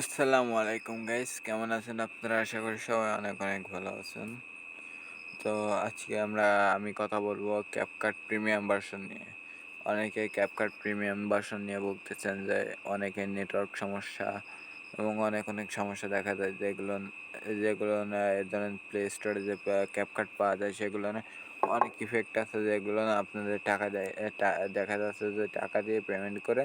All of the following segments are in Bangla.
আসসালামু আলাইকুম গাইস, কেমন আছেন আপনারা? আশা করি সবাই অনেক অনেক ভালো আছেন। তো আজকে আমরা, আমি কথা বলব ক্যাপকাট প্রিমিয়াম ভার্সন নিয়ে। অনেকে ক্যাপকাট প্রিমিয়াম ভার্সন নিয়ে বলতেছেন যে, অনেকের নেটওয়ার্ক সমস্যা এবং অনেক অনেক সমস্যা দেখা যায় যেগুলো যেগুলো ধরেন প্লে স্টোরে যে ক্যাপকাট পাওয়া যায় সেগুলো অনেক ইফেক্ট আছে যেগুলো না আপনাদের টাকা দেয় দেখা যাচ্ছে যে টাকা দিয়ে পেমেন্ট করে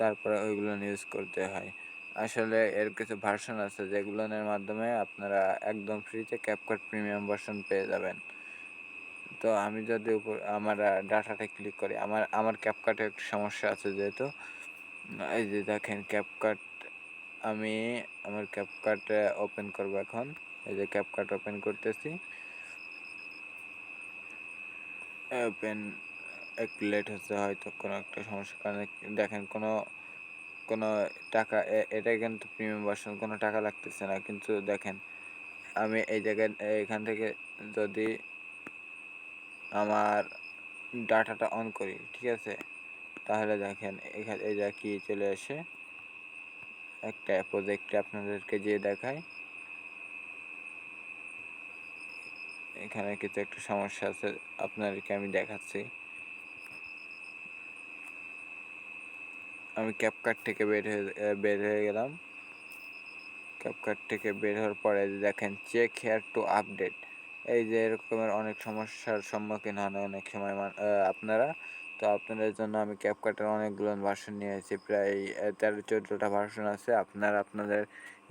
তারপরে ওইগুলো ইউজ করতে হয়। আসলে এর কিছু ভার্সন আছে যেগুলোর মাধ্যমে আপনারা একদম ফ্রিতে ক্যাপকাট প্রিমিয়াম ভার্সন পেয়ে যাবেন। তো আমি যদি উপর, আমার ডাটাটা ক্লিক করি, আমার আমার ক্যাপকাটে একটু সমস্যা আছে যেহেতু। এই যে দেখেন ক্যাপকাট আমি আমার ক্যাপকাট ওপেন করব এখন। এই যে ক্যাপকাট ওপেন করতেছি। ওপেন একটু লেট হচ্ছে হয়তো কোনো একটা সমস্যার কারণে দেখেন কোনো কোনো টাকা এটা কিন্তু প্রিমিয়াম ভার্সন কোনো টাকা লাগতেছে না। কিন্তু দেখেন, আমি এই জায়গায়, এখান থেকে যদি আমার ডাটাটা অন করি, ঠিক আছে? তাহলে দেখেন এখানে এই যা কি চলে আসে। একটা প্রজেক্টে আপনাদেরকে যে দেখায় এখানে কিছু একটা সমস্যা আছে, আপনাদেরকে আমি দেখাচ্ছি। আমি ক্যাপকাট থেকে বের হয়ে বের হয়ে গেলাম। ক্যাপকাট থেকে বের হওয়ার পরে দেখেন চেক হেয়ার টু আপডেট এই যে এরকমের অনেক সমস্যার সম্মুখীন হন অনেক সময় আপনারা। তো আপনাদের জন্য আমি ক্যাপকাটের অনেকগুলো ভার্সন নিয়ে এসেছি প্রায় তেরো, চোদ্দোটা ভার্সন আছে। আপনারা আপনাদের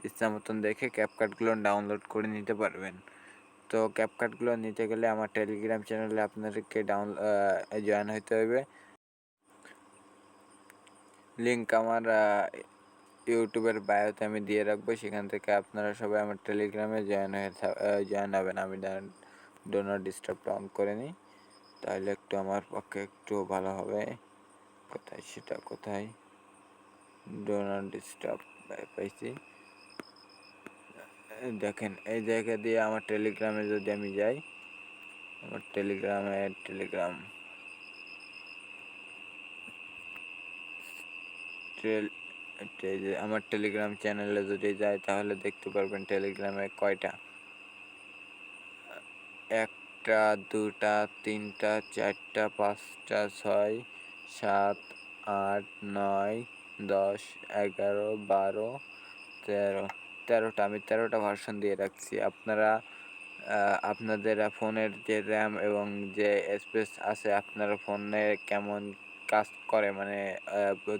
ইচ্ছা মতন দেখে ক্যাপকাটগুলো ডাউনলোড করে নিতে পারবেন। তো ক্যাপকাটগুলো নিতে গেলে আমার টেলিগ্রাম চ্যানেলে আপনাদেরকে ডাউন জয়েন হইতে হবে। লিঙ্ক আমার ইউটিউবের বায়োতে আমি দিয়ে রাখব। সেখান থেকে আপনারা সবাই আমার টেলিগ্রামে জয়েন হয়ে জয়েন হবেন। আমি ডোনার ডিস্টার্বটা অন করে নিই। তাহলে একটু আমার পক্ষে একটু ভালো হবে। কোথায় সেটা, কোথায়? ডোনার ডিস্টার্ব পাইছি। দেখেন, এই জায়গা দিয়ে আমার টেলিগ্রামে যদি আমি যাই, আমার টেলিগ্রামে টেলিগ্রাম আমার টেলিগ্রাম চ্যানেলে যদি যাই তাহলে দেখতে পারবেন টেলিগ্রামে কয়টা? একটা, দুটা, তিনটা, চারটা, পাঁচটা, ছয়, সাত, আট, নয়, দশ, এগারো, বারো, তেরো। তেরোটা, আমি তেরোটা ভার্সন দিয়ে রাখছি। আপনারা আপনাদের ফোনের যে র্যাম এবং যে স্পেস আছে, আপনার ফোনে কেমন কাজ করে মানে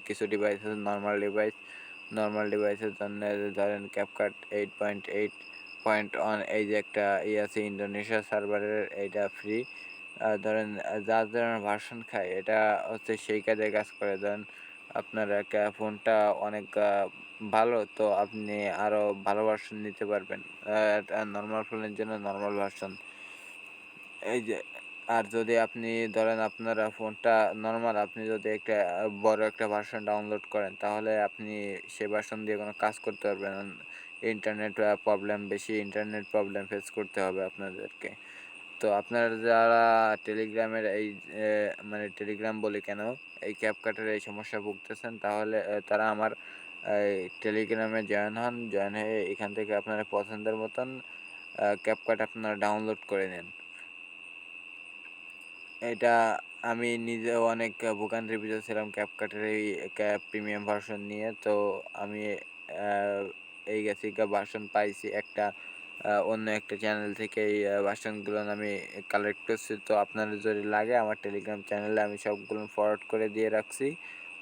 কিছু ডিভাইস আছে নর্মাল ডিভাইস নর্মাল ডিভাইসের জন্য ধরেন CapCut eight point eight point one এই যে একটা ই আছে ইন্দোনেশিয়া সার্ভারের এইটা ফ্রি ধরেন যার ধরনের ভার্সন খায়, এটা হচ্ছে সেই কাজে কাজ করে। ধরেন, আপনার একটা ফোনটা অনেক ভালো, তো আপনি আরও ভালো ভার্সন নিতে পারবেন। নর্মাল ফোনের জন্য নর্মাল ভার্সন এই যে আর যদি আপনি ধরেন আপনারা ফোনটা নর্মাল আপনি যদি একটা, বড় একটা ভার্সন ডাউনলোড করেন, তাহলে আপনি সে ভার্সন দিয়ে কোনো কাজ করতে পারবেন। ইন্টারনেট প্রবলেম বেশি ইন্টারনেট প্রবলেম ফেস করতে হবে আপনাদেরকে। তো আপনারা যারা টেলিগ্রামের এই মানে টেলিগ্রাম বলি কেন, এই ক্যাপকাটের এই সমস্যা ভুগতেছেন, তাহলে তারা আমার টেলিগ্রামে জয়েন হন জয়েন হয়ে এখান থেকে আপনারা পছন্দের মতন ক্যাপকাট আপনারা ডাউনলোড করে নেন। এটা আমি নিজেও অনেক ভোগান্তির ভিতরে ছিলাম ক্যাপকাটের এই ক্যাপ প্রিমিয়াম ভার্সন নিয়ে। তো আমি এই গেছি ভার্সন পাইছি একটা অন্য একটা চ্যানেল থেকে। এই ভার্সনগুলো আমি কালেক্ট করছি। তো আপনাদের যদি লাগে, আমার টেলিগ্রাম চ্যানেলে আমি সবগুলো ফরওয়ার্ড করে দিয়ে রাখছি।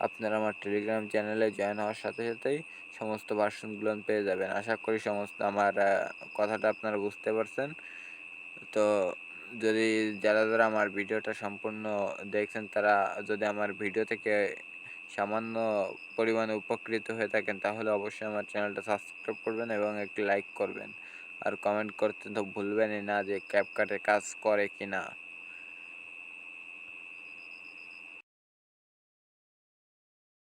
আপনারা আমার টেলিগ্রাম চ্যানেলে জয়েন হওয়ার সাথে সাথেই সমস্ত ভার্সনগুলো পেয়ে যাবেন। আশা করি সমস্ত আমার কথাটা আপনারা বুঝতে পারছেন। তো যদি যারা যারা আমার ভিডিওটা সম্পূর্ণ দেখছেন, তারা যদি আমার ভিডিও থেকে সামান্য পরিমাণে উপকৃত হয়ে থাকেন, তাহলে অবশ্যই আমার চ্যানেলটা সাবস্ক্রাইব করবেন এবং একটি লাইক করবেন। আর কমেন্ট করতে তো ভুলবেনই না যে ক্যাপকাটে কাজ করে কি না